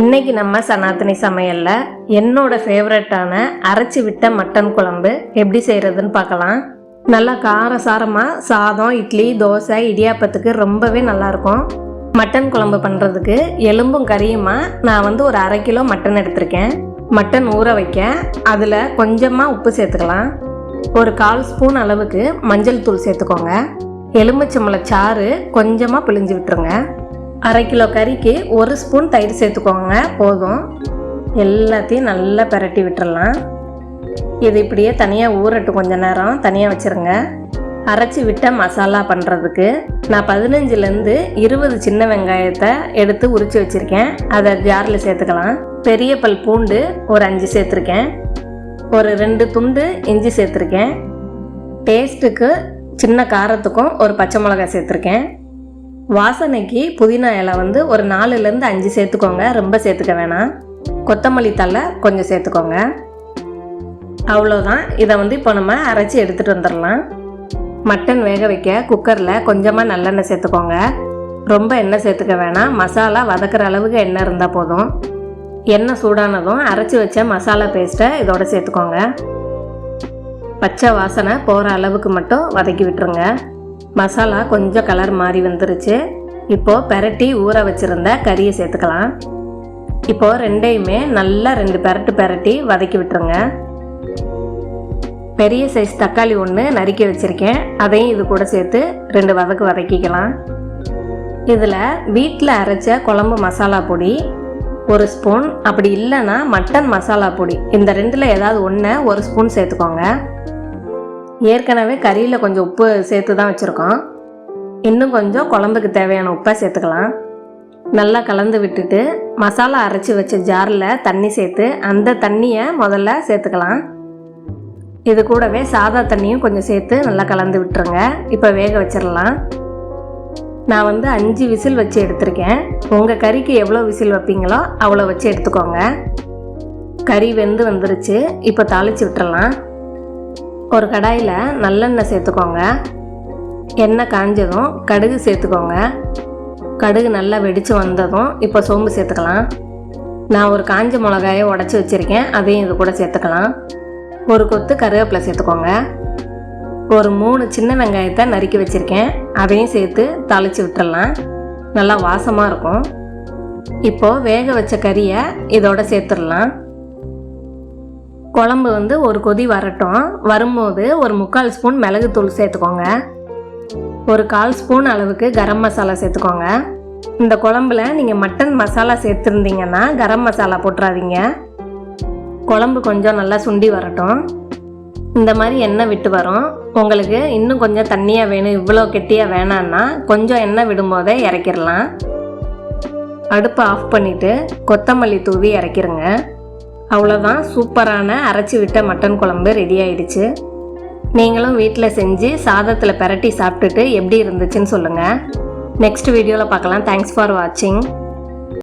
இன்னைக்கு நம்ம சனாத்தனி சமையலில் என்னோட ஃபேவரட்டான அரைச்சி விட்ட மட்டன் குழம்பு எப்படி செய்கிறதுன்னு பார்க்கலாம். நல்லா காரசாரமாக சாதம் இட்லி தோசை இடியாப்பத்துக்கு ரொம்பவே நல்லாயிருக்கும். மட்டன் குழம்பு பண்ணுறதுக்கு எலும்பும் கறியுமா நான் வந்து ஒரு அரை கிலோ மட்டன் எடுத்திருக்கேன். மட்டன் ஊற வைக்க அதில் கொஞ்சமாக உப்பு சேர்த்துக்கலாம். ஒரு கால் ஸ்பூன் அளவுக்கு மஞ்சள் தூள் சேர்த்துக்கோங்க. எலுமிச்சம்பளை சாறு கொஞ்சமாக பிழிஞ்சு விட்டுருங்க. அரை கிலோ கறிக்கு ஒரு ஸ்பூன் தயிர் சேர்த்துக்கோங்க போதும். எல்லாத்தையும் நல்லா பிரட்டி விட்டுறலாம். இது இப்படியே தனியாக ஊறட்டும் கொஞ்சம் நேரம் தனியாக வச்சுருங்க. அரைச்சி விட்ட மசாலா பண்ணுறதுக்கு நான் பதினஞ்சுலேருந்து இருபது சின்ன வெங்காயத்தை எடுத்து உரித்து வச்சுருக்கேன். அதை ஜாரில் சேர்த்துக்கலாம். பெரிய பல் பூண்டு ஒரு அஞ்சு சேர்த்துருக்கேன். ஒரு ரெண்டு துண்டு இஞ்சி சேர்த்துருக்கேன். டேஸ்ட்டுக்கு சின்ன காரத்துக்கும் ஒரு பச்சை மிளகாய் சேர்த்துருக்கேன். வாசனைக்கு புதினா இலை வந்து ஒரு நாலுலேருந்து அஞ்சு சேர்த்துக்கோங்க. ரொம்ப சேர்த்துக்க வேணாம். கொத்தமல்லி தழை கொஞ்சம் சேர்த்துக்கோங்க. அவ்வளோதான் இதை வந்து இப்போ நம்ம அரைச்சி எடுத்துகிட்டு வந்துடலாம். மட்டன் வேக வைக்க குக்கரில் கொஞ்சமாக நல்லெண்ணெய் சேர்த்துக்கோங்க. ரொம்ப எண்ணெய் சேர்த்துக்க வேணாம். மசாலா வதக்குற அளவுக்கு எண்ணெய் இருந்தால் போதும். எண்ணெய் சூடானதும் அரைச்சி வச்ச மசாலா பேஸ்ட்டை இதோட சேர்த்துக்கோங்க. பச்சை வாசனை போகிற அளவுக்கு மட்டும் வதக்கி விட்டுருங்க. மசாலா கொஞ்சம் கலர் மாறி வந்துருச்சு. இப்போது பெரட்டி ஊற வச்சுருந்த கறியை சேர்த்துக்கலாம். இப்போது ரெண்டையுமே நல்லா ரெண்டு பெரட்டு பெரட்டி வதக்கி விட்டுருங்க. பெரிய சைஸ் தக்காளி ஒன்று நறுக்கி வச்சுருக்கேன். அதையும் இது கூட சேர்த்து ரெண்டு வதக்கு வதக்கிக்கலாம். இதில் வீட்டில் அரைச்ச குழம்பு மசாலா பொடி ஒரு ஸ்பூன் அப்படி இல்லைன்னா மட்டன் மசாலா பொடி. இந்த ரெண்டில் ஏதாவது ஒன்று ஒரு ஸ்பூன் சேர்த்துக்கோங்க. ஏற்கனவே கறியில் கொஞ்சம் உப்பு சேர்த்து தான் வச்சுருக்கோம். இன்னும் கொஞ்சம் குழம்புக்கு தேவையான உப்பை சேர்த்துக்கலாம். நல்லா கலந்து விட்டுட்டு மசாலா அரைச்சி வச்ச ஜாரில் தண்ணி சேர்த்து அந்த தண்ணியை முதல்ல சேர்த்துக்கலாம். இது கூடவே சாதா தண்ணியும் கொஞ்சம் சேர்த்து நல்லா கலந்து விட்டுருங்க. இப்போ வேக வச்சிடலாம் நான் வந்து அஞ்சு விசில் வச்சு எடுத்திருக்கேன். உங்கள் கறிக்கு எவ்வளோ விசில் வைப்பீங்களோ அவ்வளோ வச்சு எடுத்துக்கோங்க. கறி வெந்து வந்துருச்சு. இப்போ தாளித்து விட்டுறலாம் ஒரு கடாயில் நல்லெண்ணெய் சேர்த்துக்கோங்க. எண்ணெய் காஞ்சதும் கடுகு சேர்த்துக்கோங்க. கடுகு நல்லா வெடித்து வந்ததும் இப்போ சோம்பு சேர்த்துக்கலாம். நான் ஒரு காஞ்ச மிளகாயை உடச்சி வச்சுருக்கேன். அதையும் இது கூட சேர்த்துக்கலாம். ஒரு கொத்து கருவேப்பிலை சேர்த்துக்கோங்க. ஒரு மூணு சின்ன வெங்காயத்தை நறுக்கி வச்சுருக்கேன். அதையும் சேர்த்து தாளித்து விட்டுறலாம். நல்லா வாசமாக இருக்கும். இப்போது வேக வச்ச கறியை இதோட சேர்த்துடலாம். குழம்பு வந்து ஒரு கொதி வரட்டும். வரும்போது ஒரு முக்கால் ஸ்பூன் மிளகுத்தூள் சேர்த்துக்கோங்க. ஒரு கால் ஸ்பூன் அளவுக்கு கரம் மசாலா சேர்த்துக்கோங்க. இந்த குழம்புல நீங்கள் மட்டன் மசாலா சேர்த்துருந்தீங்கன்னா கரம் மசாலா போட்டுறாதீங்க. குழம்பு கொஞ்சம் நல்லா சுண்டி வரட்டும். இந்த மாதிரி எண்ணெய் விட்டு வரும். உங்களுக்கு இன்னும் கொஞ்சம் தண்ணியாக வேணும் இவ்வளோ கெட்டியாக வேணான்னா கொஞ்சம் எண்ணெய் விடும்போதே இறக்கிடலாம். அடுப்பை ஆஃப் பண்ணிவிட்டு கொத்தமல்லி தூவி இறக்கிருங்க. அவ்வளோதான் சூப்பரான அரைச்சி விட்ட மட்டன் குழம்பு ரெடி ஆயிடுச்சு. நீங்களும் வீட்டில் செஞ்சு சாதத்தில் பிரட்டி சாப்பிட்டுட்டு எப்படி இருந்துச்சுன்னு சொல்லுங்கள் நெக்ஸ்ட் வீடியோவில் பார்க்கலாம். தேங்க்ஸ் ஃபார் வாட்சிங்